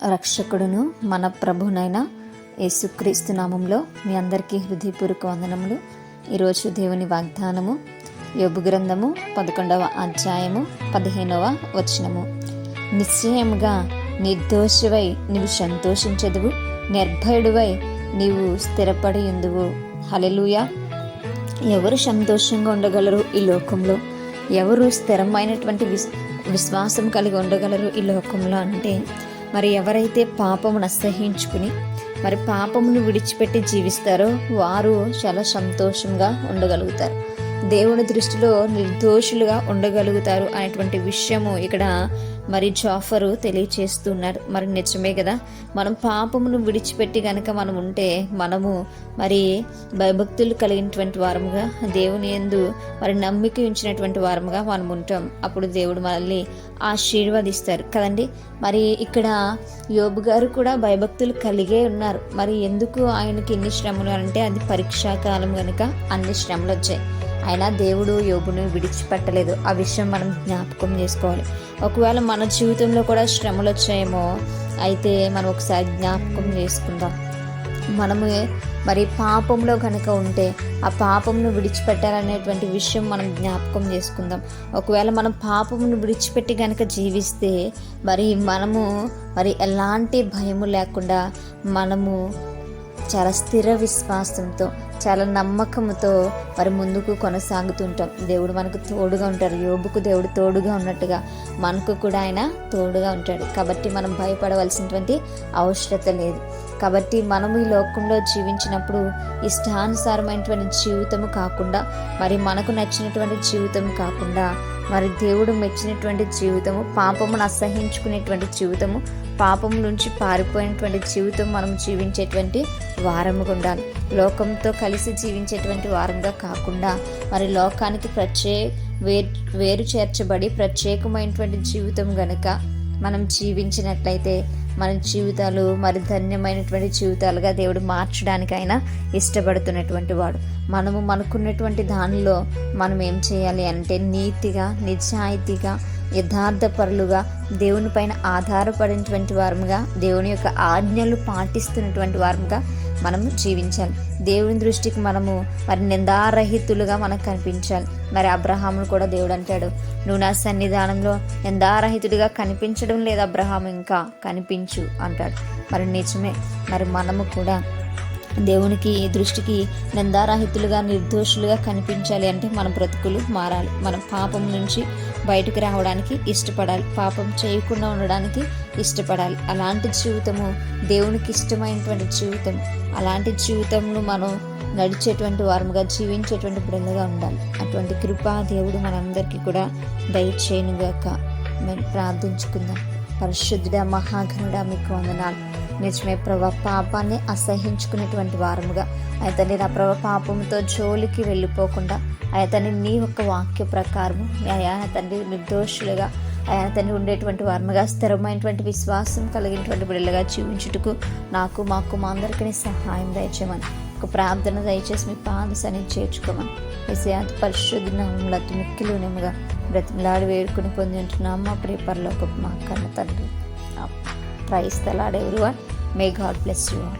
రక్షకుడును మన ప్రభునైన యేసుక్రీస్తు నామంలో మీ అందరికీ హృదయపూర్వక వందనములు. ఈరోజు దేవుని వాగ్దానము యోబు గ్రంథము పదకొండవ అధ్యాయము పదిహేనవ వచనము. నిశ్చయముగా నిర్దోషివై నీవు సంతోషించదువు నిర్భయుడివై నీవు స్థిరపడి ఉందువు హలెలుయా ఎవరు సంతోషంగా ఉండగలరు ఈ లోకంలో? ఎవరు స్థిరమైనటువంటి విశ్వాసం కలిగి ఉండగలరు ఈ లోకంలో అంటే మరి ఎవరైతే పాపమును అసహించుకుని మరి పాపమును విడిచిపెట్టి జీవిస్తారో వారు చాలా సంతోషంగా ఉండగలుగుతారు. దేవుని దృష్టిలో నిర్దోషులుగా ఉండగలుగుతారు అనేటువంటి విషయము ఇక్కడ మరి జాఫరు తెలియచేస్తున్నారు. మరి నిజమే కదా? మనం పాపమును విడిచిపెట్టి కనుక మనం ఉంటే మనము మరి భయభక్తులు కలిగినటువంటి వారముగా దేవుని ఎందు మరి నమ్మిక ఉంచినటువంటి వారముగా మనం ఉంటాం. అప్పుడు దేవుడు మనల్ని ఆశీర్వదిస్తారు కదండి? మరి ఇక్కడ యోబు గారు కూడా భయభక్తులు కలిగే ఉన్నారు. మరి ఎందుకు ఆయనకి ఎన్ని శ్రమలు అంటే అది పరీక్షాకాలం కనుక అన్ని శ్రమలు వచ్చాయి. అయినా దేవుడు యోగును విడిచిపెట్టలేదు. ఆ విషయం మనం జ్ఞాపకం చేసుకోవాలి. ఒకవేళ మన జీవితంలో కూడా శ్రమలు వచ్చాయేమో అయితే మనం ఒకసారి జ్ఞాపకం చేసుకుందాం. మనము మరి పాపంలో కనుక ఉంటే ఆ పాపమును విడిచిపెట్టాలనేటువంటి విషయం మనం జ్ఞాపకం చేసుకుందాం. ఒకవేళ మనం పాపమును విడిచిపెట్టి కనుక జీవిస్తే మరి మనము మరి ఎలాంటి భయము లేకుండా మనము చాలా స్థిర విశ్వాసంతో చాలా నమ్మకంతో మరి ముందుకు కొనసాగుతుంటాం. దేవుడు మనకు తోడుగా ఉంటారు యోబుకు దేవుడు తోడుగా ఉన్నట్టుగా మనకు కూడా ఆయన తోడుగా ఉంటాడు. కాబట్టి మనం భయపడవలసినటువంటి అవసరత లేదు. కాబట్టి మనం ఈ లోకంలో జీవించినప్పుడు ఇష్టానుసారమైనటువంటి జీవితము కాకుండా మరి మనకు నచ్చినటువంటి జీవితం కాకుండా మరి దేవుడు మెచ్చినటువంటి జీవితము పాపమును అసహించుకునేటువంటి జీవితము పాపం నుంచి పారిపోయినటువంటి జీవితం మనం జీవించేటువంటి వారముగా ఉండాలి. లోకంతో కలిసి జీవించేటువంటి వారంగా కాకుండా మరి లోకానికి ప్రత్యే వేరు వేరు చేర్చబడి ప్రత్యేకమైనటువంటి జీవితం గనుక మనం జీవించినట్లయితే మన జీవితాలు మరి ధన్యమైనటువంటి జీవితాలుగా దేవుడు మార్చడానికైనా ఇష్టపడుతున్నటువంటి వాడు. మనము మనకున్నటువంటి దానిలో మనం ఏం చేయాలి అంటే నీతిగా నిజాయితీగా యథార్థపరులుగా దేవుని పైన ఆధారపడినటువంటి వారముగా దేవుని యొక్క ఆజ్ఞలు పాటిస్తున్నటువంటి వారముగా మనము జీవించాలి. దేవుని దృష్టికి మనము మరి నిందారహితులుగా మనకు కనిపించాలి. మరి అబ్రహామును కూడా దేవుడు అంటాడు నువ్వు నా సన్నిధానంలో నిందారహితుడిగా కనిపించడం లేదు అబ్రహాం ఇంకా కనిపించు అంటాడు. మరి నిజమే మరి మనము కూడా దేవునికి దృష్టికి నిందారహితులుగా నిర్దోషులుగా కనిపించాలి అంటే మన బ్రతుకులు మారాలి. మనం పాపం నుంచి బయటకు రావడానికి ఇష్టపడాలి. పాపం చేయకుండా ఉండడానికి ఇష్టపడాలి. అలాంటి జీవితము దేవునికి ఇష్టమైనటువంటి జీవితం. అలాంటి జీవితంలో మనం నడిచేటువంటి వారముగా జీవించేటువంటి బిడ్డలుగా ఉండాలి. అటువంటి కృపా దేవుడు మనందరికీ కూడా దయచేయనుగాక. మేము ప్రార్థించుకుందాం. పరిశుద్ధుడ మహాగణుడ మీకు వందనాలు. నిజమే ప్రభా పాపాన్ని అసహించుకునేటువంటి వారముగా. అయితే నా ప్రభ పాపంతో జోలికి వెళ్ళిపోకుండా అతన్ని నీ యొక్క వాక్య ప్రకారము అయా తండ్రి నిర్దోషులుగా ఆయన తండ్రి ఉండేటువంటి వారముగా స్థిరమైనటువంటి విశ్వాసం కలిగినటువంటి బిడ్డలుగా జీవించుటకు నాకు మాకు మా అందరికీ సహాయం దయచేయమని ఒక ప్రార్థన దయచేసి మీ పాద సన్ని చేర్చుకోమని విషయాంత పరిశుద్ధ నామంలో మిక్కిలు నెమ్మగా బ్రతిమలాడి వేడుకుని పొంది ఉంటున్నాం మా ప్రేపర్లో ఒక మా కన్న తండ్రి. Praise the lord everyone may God bless you all